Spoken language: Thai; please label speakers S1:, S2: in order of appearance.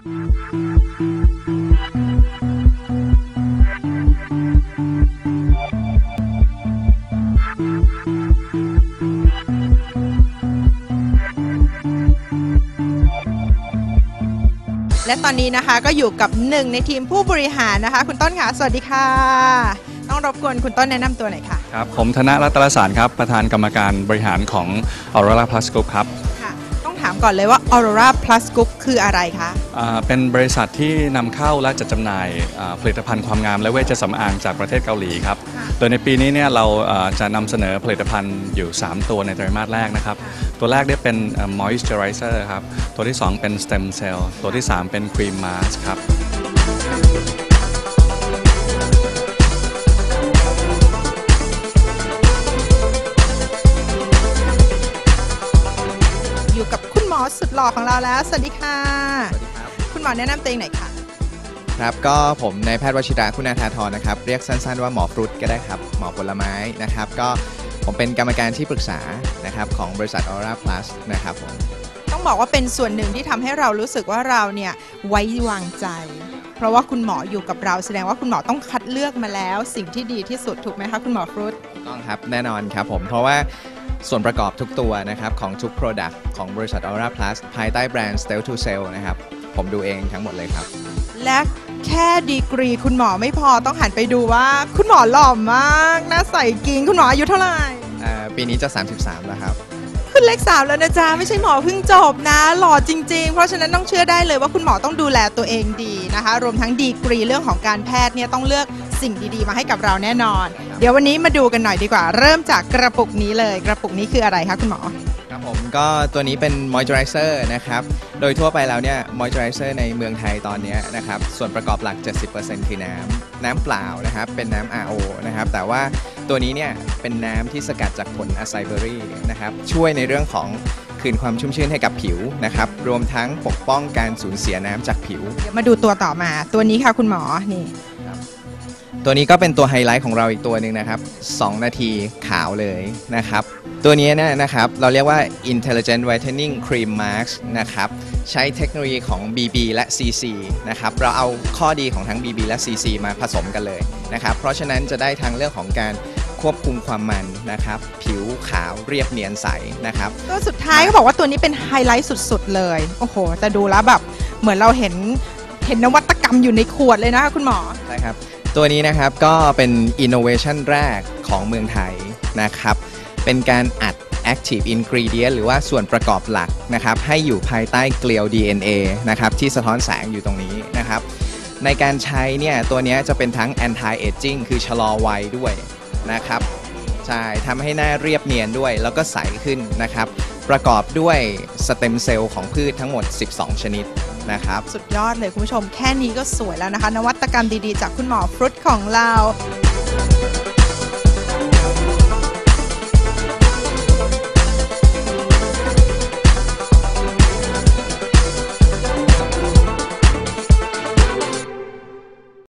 S1: และตอนนี้นะคะก็อยู่กับหนึ่งในทีมผู้บริหารนะคะ คุณต้นค่ะ สวัสดีค่ะ ต้องรบกวนคุณต้นแนะนำตัวหน่อยค่ะ
S2: ครับ ผมธนรัตนสารครับ ประธานกรรมการบริหารของ Aurora Plus Group ครับ
S1: ถามก่อนเลยว่า Aurora Plus Group คืออะไรคะ
S2: อ่าเป็นบริษัทที่นำเข้าและจัดจำหน่ายอ่าผลิตภัณฑ์ความงามและเวชสำอางจากประเทศเกาหลีครับ
S1: ค่ะ
S2: โดยในปีนี้เนี่ยเราอ่าจะนำเสนอผลิตภัณฑ์อยู่ 3 ตัวในไตรมาสแรกนะครับ ตัวแรกได้เป็นอ่า moisturizer ครับ ตัวที่ 2 เป็น stem cell ตัวที่ 3 เป็น cream mask ครับ
S1: สุดหล่อของเราแล้ว สวัสดีค่ะ คุณหมอแนะนำตัวเองหน่อยค่ะ
S3: ครับก็ผมนายแพทย์วชิราคุณาธาธรนะครับ เรียกสั้นๆว่าหมอฟรุตก็ได้ครับ หมอผลไม้นะครับ ก็ผมเป็นกรรมการที่ปรึกษานะครับของบริษัท Aura Plus นะครับผม
S1: ต้องบอกว่าเป็นส่วนหนึ่งที่ทำให้เรารู้สึกว่าเราเนี่ยไว้วางใจ เพราะว่าคุณหมออยู่กับเราแสดงว่าคุณหมอต้องคัดเลือกมาแล้ว สิ่งที่ดีที่สุดถูกไหมคะคุณหมอฟรุต
S3: ต้องครับแน่นอนครับผมเพราะว่า ส่วนประกอบทุกตัวนะครับของทุก Product ของบริษัท Aura Plus ภายใต้แบรนด์ Stell to Sell นะครับ ผมดูเองทั้งหมดเลยครับ
S1: และแค่ดีกรีคุณหมอไม่พอต้องหันไปดูว่า คุณหมอหล่อมากหน้าใสกิ้งคุณหมออายุเท่าไหร่
S3: อ่าปีนี้จะ 33 แล้วครับ
S1: ขึ้นเลขสามแล้วนะจ๊ะไม่ใช่หมอเพิ่งจบนะ หล่อจริงๆ เพราะฉะนั้นต้องเชื่อได้เลยว่าคุณหมอต้องดูแลตัวเองดีนะคะ รวมทั้งดีกรีเรื่องของการแพทย์เนี่ยต้องเลือกสิ่งดีๆ มาให้กับเราแน่นอน เดี๋ยววันนี้มาดูกันหน่อยดีกว่า เริ่มจากกระปุกนี้เลย กระปุกนี้คืออะไรคะคุณหมอ
S3: ครับผมก็ตัวนี้เป็น moisturizer นะครับ โดยทั่วไปแล้วเนี่ย moisturizer ในเมืองไทยตอนนี้นะครับ ส่วนประกอบหลัก 70%คือน้ำ น้ำเปล่านะครับ เป็นน้ำ RO นะครับ แต่ว่า ตัวนี้เนี่ยเป็นน้ำที่สกัดจากผลอะไซเบอรี่นะครับช่วยในเรื่องของคืนความชุ่มชื่นให้กับผิวนะครับรวมทั้งปกป้องการสูญเสียน้ำจากผิว
S1: เดี๋ยวมาดูตัวต่อมา ตัวนี้ค่ะคุณหมอ นี่
S3: ตัวนี้ก็เป็นตัวไฮไลท์ของเราอีกตัวหนึ่งนะครับ2 นาทีขาวเลยนะครับ ตัวนี้เนี่ยนะครับเราเรียกว่า Intelligent Whitening Cream Mask นะครับใช้เทคโนโลยีของ BB และ CC นะครับเราเอาข้อดีของทั้ง BB และ CC มาผสมกันเลยนะครับเพราะฉะนั้นจะได้ทั้งเรื่องของการ ควบคุมความมันนะครับ ผิวขาวเรียบเนียนใสนะครับ
S1: ตัวสุดท้ายก็บอกว่าตัวนี้เป็นไฮไลท์สุดๆเลย โอ้โห แต่ดูแล้วแบบเหมือนเราเห็นเห็นนวัตกรรมอยู่ในขวดเลยนะคะคุณหมอ
S3: ใช่ครับ ตัวนี้นะครับก็เป็น innovation แรกของเมืองไทยนะครับ เป็นการอัด active ingredient หรือว่าส่วนประกอบหลักนะครับ ให้อยู่ภายใต้เกลียว DNA นะครับที่สะท้อนแสงอยู่ตรงนี้นะครับ ในการใช้เนี่ยตัวเนี้ยจะเป็นทั้ง anti aging คือชะลอวัยด้วย นะครับใช่ทำให้หน้าเรียบเนียนด้วยแล้วก็ใสขึ้นนะครับ ประกอบด้วยสเต็มเซลล์ของพืชทั้งหมด 12 ชนิดนะครับ
S1: สุดยอดเลยคุณผู้ชมแค่นี้ก็สวยแล้วนะคะ นวัตกรรมดีๆ จากคุณหมอฟรุตของเรา